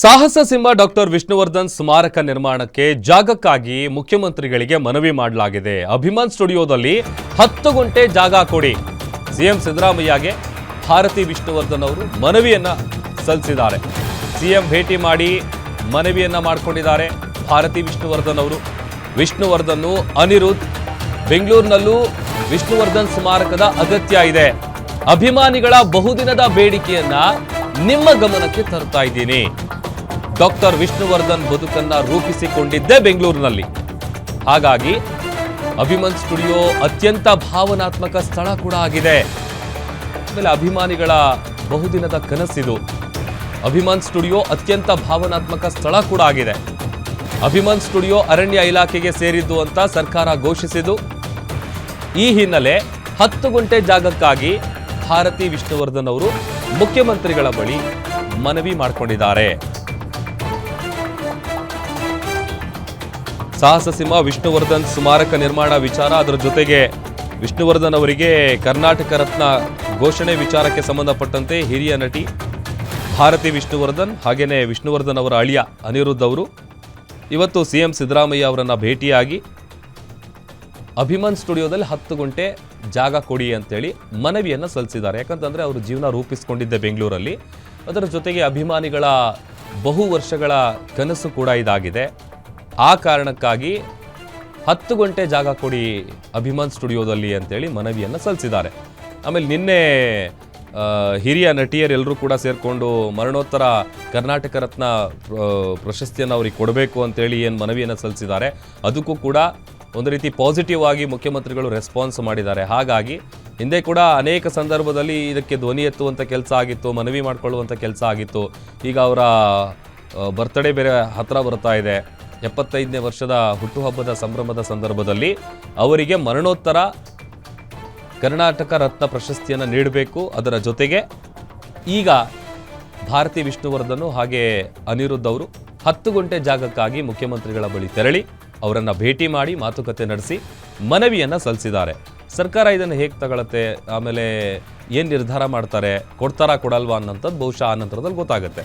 ಸಾಹಸ ಸಿಂಹ ಡಾಕ್ಟರ್ ವಿಷ್ಣುವರ್ಧನ್ ಸ್ಮಾರಕ ನಿರ್ಮಾಣಕ್ಕೆ ಜಾಗಕ್ಕಾಗಿ ಮುಖ್ಯಮಂತ್ರಿಗಳಿಗೆ ಮನವಿ ಮಾಡಲಾಗಿದೆ. ಅಭಿಮಾನ್ ಸ್ಟುಡಿಯೋದಲ್ಲಿ ಹತ್ತು ಗಂಟೆ ಜಾಗ ಕೊಡಿ. ಸಿಎಂ ಸಿದ್ದರಾಮಯ್ಯಗೆ ಭಾರತಿ ವಿಷ್ಣುವರ್ಧನ್ ಅವರು ಮನವಿಯನ್ನ ಸಲ್ಲಿಸಿದ್ದಾರೆ. ಸಿಎಂ ಭೇಟಿ ಮಾಡಿ ಮನವಿಯನ್ನ ಮಾಡಿಕೊಂಡಿದ್ದಾರೆ. ಭಾರತಿ ವಿಷ್ಣುವರ್ಧನ್ ಅವರು. ವಿಷ್ಣುವರ್ಧನ್ ಅನಿರುದ್ಧ್. ಬೆಂಗಳೂರಿನಲ್ಲೂ ವಿಷ್ಣುವರ್ಧನ್ ಸ್ಮಾರಕದ ಅಗತ್ಯ ಇದೆ. ಅಭಿಮಾನಿಗಳ ಬಹುದಿನದ ಬೇಡಿಕೆಯನ್ನ ನಿಮ್ಮ ಗಮನಕ್ಕೆ ತರ್ತಾ ಇದ್ದೀನಿ. ಡಾಕ್ಟರ್ ವಿಷ್ಣುವರ್ಧನ್ ಬದುಕನ್ನ ರೂಪಿಸಿಕೊಂಡಿದ್ದೇ ಬೆಂಗಳೂರಿನಲ್ಲಿ. ಹಾಗಾಗಿ ಅಭಿಮನ್ ಸ್ಟುಡಿಯೋ ಅತ್ಯಂತ ಭಾವನಾತ್ಮಕ ಸ್ಥಳ ಕೂಡ ಆಗಿದೆ. ಆಮೇಲೆ ಅಭಿಮಾನಿಗಳ ಬಹುದಿನದ ಕನಸಿದು. ಅಭಿಮಾನ್ ಸ್ಟುಡಿಯೋ ಅತ್ಯಂತ ಭಾವನಾತ್ಮಕ ಸ್ಥಳ ಕೂಡ ಆಗಿದೆ. ಅಭಿಮಾನ್ ಸ್ಟುಡಿಯೋ ಅರಣ್ಯ ಇಲಾಖೆಗೆ ಸೇರಿದ್ದು ಅಂತ ಸರ್ಕಾರ ಘೋಷಿಸಿದು. ಈ ಹಿನ್ನೆಲೆ ಹತ್ತು ಗಂಟೆ ಜಾಗಕ್ಕಾಗಿ ಭಾರತಿ ವಿಷ್ಣುವರ್ಧನ್ ಅವರು ಮುಖ್ಯಮಂತ್ರಿಗಳ ಬಳಿ ಮನವಿ ಮಾಡಿಕೊಂಡಿದ್ದಾರೆ. ಸಾಹಸ ಸಿಂಹ ವಿಷ್ಣುವರ್ಧನ್ ಸ್ಮಾರಕ ನಿರ್ಮಾಣ ವಿಚಾರ. ಅದರ ಜೊತೆಗೆ ವಿಷ್ಣುವರ್ಧನ್ ಅವರಿಗೆ ಕರ್ನಾಟಕ ರತ್ನ ಘೋಷಣೆ ವಿಚಾರಕ್ಕೆ ಸಂಬಂಧಪಟ್ಟಂತೆ ಹಿರಿಯ ನಟಿ ಭಾರತಿ ವಿಷ್ಣುವರ್ಧನ್ ಹಾಗೆಯೇ ವಿಷ್ಣುವರ್ಧನ್ ಅವರ ಅಳಿಯ ಅನಿರುದ್ಧ ಅವರು. ಇವತ್ತು ಸಿ ಎಂ ಸಿದ್ದರಾಮಯ್ಯ ಅವರನ್ನು ಭೇಟಿಯಾಗಿ ಅಭಿಮಾನ್ ಸ್ಟುಡಿಯೋದಲ್ಲಿ ಹತ್ತು ಗಂಟೆ ಜಾಗ ಕೊಡಿ ಅಂತೇಳಿ ಮನವಿಯನ್ನು ಸಲ್ಲಿಸಿದ್ದಾರೆ. ಯಾಕಂತಂದರೆ ಅವರು ಜೀವನ ರೂಪಿಸಿಕೊಂಡಿದ್ದೆ ಬೆಂಗಳೂರಲ್ಲಿ. ಅದರ ಜೊತೆಗೆ ಅಭಿಮಾನಿಗಳ ಬಹು ವರ್ಷಗಳ ಕನಸು ಕೂಡ ಇದಾಗಿದೆ. ಆ ಕಾರಣಕ್ಕಾಗಿ ಹತ್ತು ಗಂಟೆ ಜಾಗ ಕೊಡಿ ಅಭಿಮಾನ್ ಸ್ಟುಡಿಯೋದಲ್ಲಿ ಅಂತೇಳಿ ಮನವಿಯನ್ನು ಸಲ್ಲಿಸಿದ್ದಾರೆ. ಆಮೇಲೆ ನಿನ್ನೆ ಹಿರಿಯ ನಟಿಯರೆಲ್ಲರೂ ಕೂಡ ಸೇರಿಕೊಂಡು ಮರಣೋತ್ತರ ಕರ್ನಾಟಕ ರತ್ನ ಪ್ರಶಸ್ತಿಯನ್ನು ಅವ್ರಿಗೆ ಕೊಡಬೇಕು ಅಂತೇಳಿ ಏನು ಮನವಿಯನ್ನು ಸಲ್ಲಿಸಿದ್ದಾರೆ. ಅದಕ್ಕೂ ಕೂಡ ಒಂದು ರೀತಿ ಪಾಸಿಟಿವ್ ಆಗಿ ಮುಖ್ಯಮಂತ್ರಿಗಳು ರೆಸ್ಪಾನ್ಸ್ ಮಾಡಿದ್ದಾರೆ. ಹಾಗಾಗಿ ಹಿಂದೆ ಕೂಡ ಅನೇಕ ಸಂದರ್ಭದಲ್ಲಿ ಇದಕ್ಕೆ ಧ್ವನಿ ಎತ್ತುವಂಥ ಕೆಲಸ ಆಗಿತ್ತು, ಮನವಿ ಮಾಡಿಕೊಳ್ಳುವಂಥ ಕೆಲಸ ಆಗಿತ್ತು. ಈಗ ಅವರ ಬರ್ತ್ಡೇ ಬೇರೆ ಹತ್ತಿರ ಬರ್ತಾ ಇದೆ. ಎಪ್ಪತ್ತೈದನೇ ವರ್ಷದ ಹುಟ್ಟುಹಬ್ಬದ ಸಂಭ್ರಮದ ಸಂದರ್ಭದಲ್ಲಿ ಅವರಿಗೆ ಮರಣೋತ್ತರ ಕರ್ನಾಟಕ ರತ್ನ ಪ್ರಶಸ್ತಿಯನ್ನು ನೀಡಬೇಕು. ಅದರ ಜೊತೆಗೆ ಈಗ ಭಾರತಿ ವಿಷ್ಣುವರ್ಧನ್ ಹಾಗೆ ಅನಿರುದ್ಧ್ ಅವರು ಹತ್ತು ಗಂಟೆ ಜಾಗಕ್ಕಾಗಿ ಮುಖ್ಯಮಂತ್ರಿಗಳ ಬಳಿ ತೆರಳಿ ಅವರನ್ನು ಭೇಟಿ ಮಾಡಿ ಮಾತುಕತೆ ನಡೆಸಿ ಮನವಿಯನ್ನು ಸಲ್ಲಿಸಿದ್ದಾರೆ. ಸರ್ಕಾರ ಇದನ್ನು ಹೇಗೆ ತಗೊಳತ್ತೆ? ಆಮೇಲೆ ಏನು ನಿರ್ಧಾರ ಮಾಡ್ತಾರೆ? ಕೊಡ್ತಾರಾ, ಕೊಡಲ್ವಾ ಅನ್ನೋಂಥದ್ದು ಬಹುಶಃ ಆ ನಂತರದಲ್ಲಿ ಗೊತ್ತಾಗುತ್ತೆ.